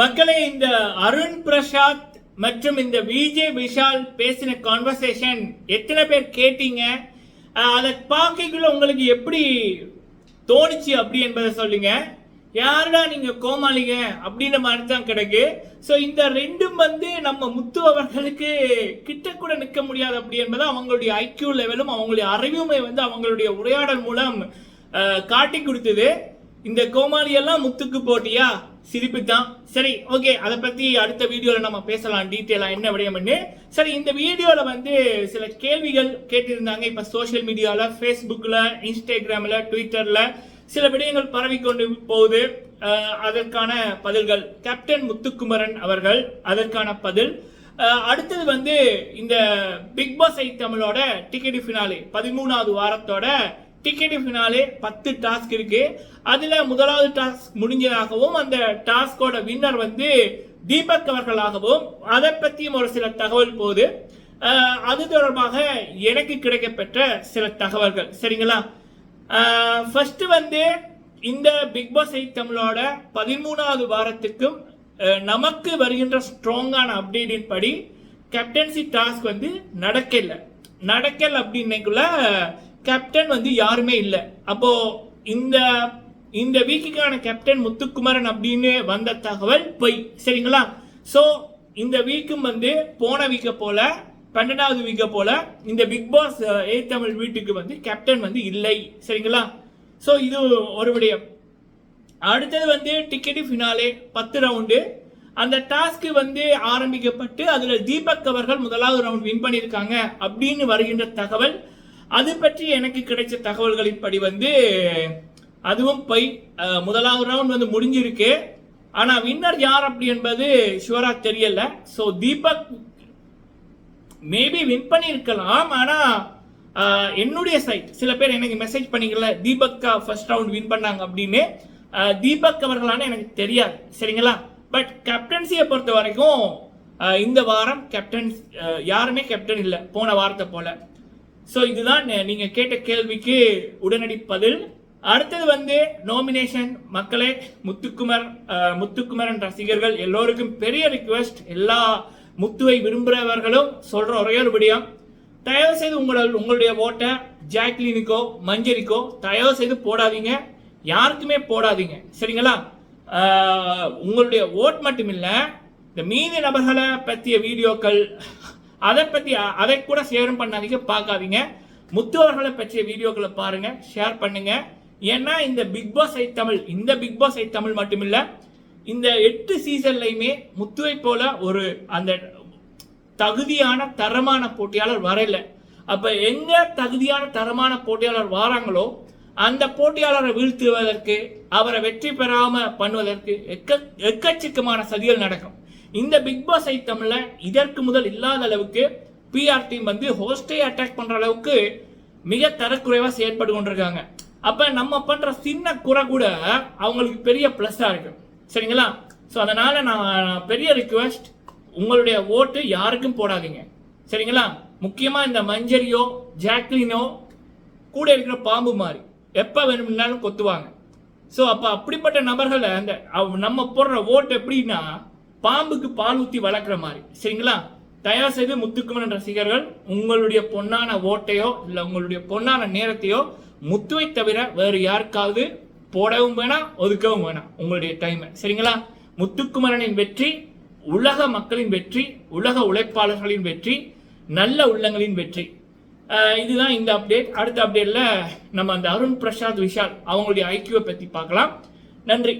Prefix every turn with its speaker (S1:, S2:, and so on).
S1: மக்களே இந்த அருண் பிரசாத் மற்றும் இந்த விஜய் விஷால் பேசின கான்வர்சேஷன் எத்தனை பேர் கேட்டீங்க? அதை பார்க்கக்குள்ள உங்களுக்கு எப்படி தோணுச்சு அப்படி என்பதை சொல்லுங்க. யாருடா நீங்க கோமாளிங்க அப்படின்ற மாதிரி தான் கிடக்கு. ஸோ இந்த ரெண்டும் வந்து நம்ம முத்து அவர்களுக்கு கிட்ட கூட நிற்க முடியாது அப்படி என்பது அவங்களுடைய ஐக்கியூ லெவலும் அவங்களுடைய அறிவுமை வந்து அவங்களுடைய உரையாடல் மூலம் காட்டி கொடுத்தது. இந்த கோமாளி எல்லாம் முத்துக்கு போட்டியா? சிரிப்பு தான் சரி ஓகே அதை பத்தி அடுத்த வீடியோல நம்ம பேசலாம். டீட்டெயிலா என்ன விடயம்னு. சரி இந்த வீடியோல வந்து சில கேள்விகள் கேட்டிருந்தாங்க. இப்ப சோஷியல் மீடியால ஃபேஸ்புக்ல இன்ஸ்டாகிராம்ல ட்விட்டர்ல சில விடயங்கள் பரவி கொண்டு போகுது அதற்கான பதில்கள். கேப்டன் முத்துக்குமரன் அவர்கள் அதற்கான பதில். அடுத்தது வந்து இந்த பிக் பாஸ் ஐ தமிழோட டிக்கெட் ஃபினாலே பதிமூணாவது வாரத்தோட டிக்கெட் ஃபினாலே பத்து டாஸ்க் இருக்கு. அதுல முதலாவது டாஸ்க் முடிஞ்சதாகவும் அந்த டாஸ்கோட வின்னர் வந்து தீபக் அவர்களாகவும் அதை பற்றியும் ஒரு சில தகவல் போகுது. அது தொடர்பாக எனக்கு கிடைக்கப்பெற்ற சில தகவல்கள். சரிங்களா? ஃபர்ஸ்ட் வந்து இந்த பிக் பாஸ் எயிட் தமிழோட பதிமூணாவது வாரத்துக்கும் நமக்கு வருகின்ற ஸ்ட்ராங்கான அப்டேட்டின் படி கேப்டன்சி டாஸ்க் வந்து நடக்கல. நடக்கல அப்படின்னைக்குள்ள கேப்டன் வந்து யாருமே இல்லை. அப்போ இந்த இந்த வீக்குக்கான கேப்டன் முத்துக்குமரன் அப்படின்னு வந்த தகவல் பொய் சரிங்களா? ஸோ இந்த வீக்கும் வந்து போன வீக்கை போல பன்னெண்டாவது வீக்கை போல இந்த பிக் பாஸ் ஏ தமிழ் வீட்டுக்கு வந்து கேப்டன் வந்து இல்லை சரிங்களா? ஸோ இது ஒரு விடயம். அடுத்தது வந்து டிக்கெட் ஃபினாலே பத்து ரவுண்டு அந்த டாஸ்க்கு வந்து ஆரம்பிக்கப்பட்டு அதில் தீபக் அவர்கள் முதலாவது ரவுண்ட் வின் பண்ணியிருக்காங்க அப்படின்னு வருகின்ற தகவல். அது பற்றி எனக்கு கிடைச்ச தகவல்களின் படி வந்து அதுவும் போய் முதலாவது ரவுண்ட் வந்து முடிஞ்சிருக்கு. ஆனால் வின்னர் யார் அப்படி என்பது ஷுவராக தெரியல. ஸோ தீபக் மேபி வின் பண்ணியிருக்கலாம். ஆனால் என்னுடைய சைட் சில பேர் எனக்கு மெசேஜ் பண்ணிக்கல தீபக் ஃபர்ஸ்ட் ரவுண்ட் வின் பண்ணாங்க அப்படின்னு. தீபக் அவர்களான எனக்கு தெரியாது சரிங்களா? பட் கேப்டன்சியை பொறுத்த வரைக்கும் இந்த வாரம் கேப்டன் யாருமே கேப்டன் இல்லை போன வாரத்தை போல. ஸோ இதுதான் நீங்கள் கேட்ட கேள்விக்கு உடனடி பதில். அடுத்தது வந்து நாமினேஷன் மக்களே முத்துக்குமர் முத்துக்குமரன் ரசிகர்கள் எல்லோருக்கும் பெரிய ரிக்வெஸ்ட் எல்லா முத்துவை விரும்புகிறவர்களும் சொல்கிற ஒரே ஒரு விடியம். தயவு செய்து உங்கள உங்களுடைய ஓட்டை ஜாக்லினுக்கோ மஞ்சரிக்கோ தயவு செய்து போடாதீங்க. யாருக்குமே போடாதீங்க. சரிங்களா? உங்களுடைய ஓட் மட்டும் இல்லை இந்த மீதி நபர்களை பற்றிய வீடியோக்கள் அதை பற்றி அதை கூட ஷேரும் பண்ணாதீங்க பார்க்காதீங்க. முத்து அவர்களை பற்றிய வீடியோக்களை பாருங்க ஷேர் பண்ணுங்க. ஏன்னா இந்த பிக் பாஸ் ஐ தமிழ் இந்த பிக் பாஸ் ஐ தமிழ் மட்டுமில்ல இந்த எட்டு சீசன்லையுமே முத்துவை போல ஒரு அந்த தகுதியான தரமான போட்டியாளர் வரையில அப்போ எங்க தகுதியான தரமான போட்டியாளர் வராங்களோ அந்த போட்டியாளரை வீழ்த்துவதற்கு அவரை வெற்றி பெறாம பண்ணுவதற்கு எக்க எக்கச்சக்கமான சதிகள் நடக்கும். இந்த பிக் பாஸ் ஐ தமிழில் இதற்கு முதல் இல்லாத அளவுக்கு பிஆர் டீம் வந்து ஹோஸ்டே அட்டாக் பண்ற அளவுக்கு மிக தரக்குறைவா செயல்பட்டு கொண்டிருக்காங்க. அப்ப நம்ம பண்ற சின்ன குறை கூட அவங்களுக்கு பெரிய பிளஸ்ஸா இருக்கு. சரிங்களா? ஸோ அதனால நான் பெரிய ரிக்வெஸ்ட் உங்களுடைய ஓட்டு யாருக்கும் போடாதீங்க. சரிங்களா? முக்கியமா இந்த மஞ்சரியோ ஜாக்லினோ கூட இருக்கிற பாம்பு மாதிரி. எப்போ வேணும்னாலும் கொத்துவாங்க. ஸோ அப்போ அப்படிப்பட்ட நபர்களை அந்த நம்ம போடுற ஓட்டு எப்படின்னா பாம்புக்கு பால் ஊற்றி வளர்க்குற மாதிரி. சரிங்களா? தயவு செய்து முத்துக்குமரன் ரசிகர்கள் உங்களுடைய பொன்னான ஓட்டையோ இல்லை உங்களுடைய பொன்னான நேரத்தையோ முத்துவை தவிர வேறு யாருக்காவது போடவும் வேணாம் ஒதுக்கவும் வேணாம் உங்களுடைய டைமை சரிங்களா? முத்துக்குமரனின் வெற்றி உலக மக்களின் வெற்றி உலக உழைப்பாளர்களின் வெற்றி நல்ல உள்ளங்களின் வெற்றி. இதுதான் இந்த அப்டேட் அடுத்த அப்டேட்ல நம்ம அந்த அருண் பிரசாத் விஷால் அவங்களுடைய ஐக்கியூவை பற்றி பார்க்கலாம். நன்றி.